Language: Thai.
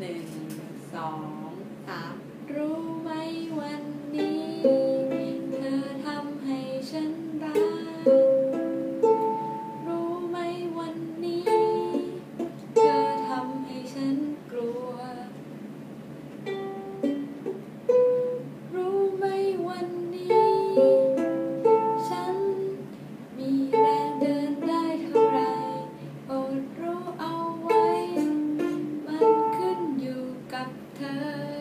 หนึ่งสองสาม Thơ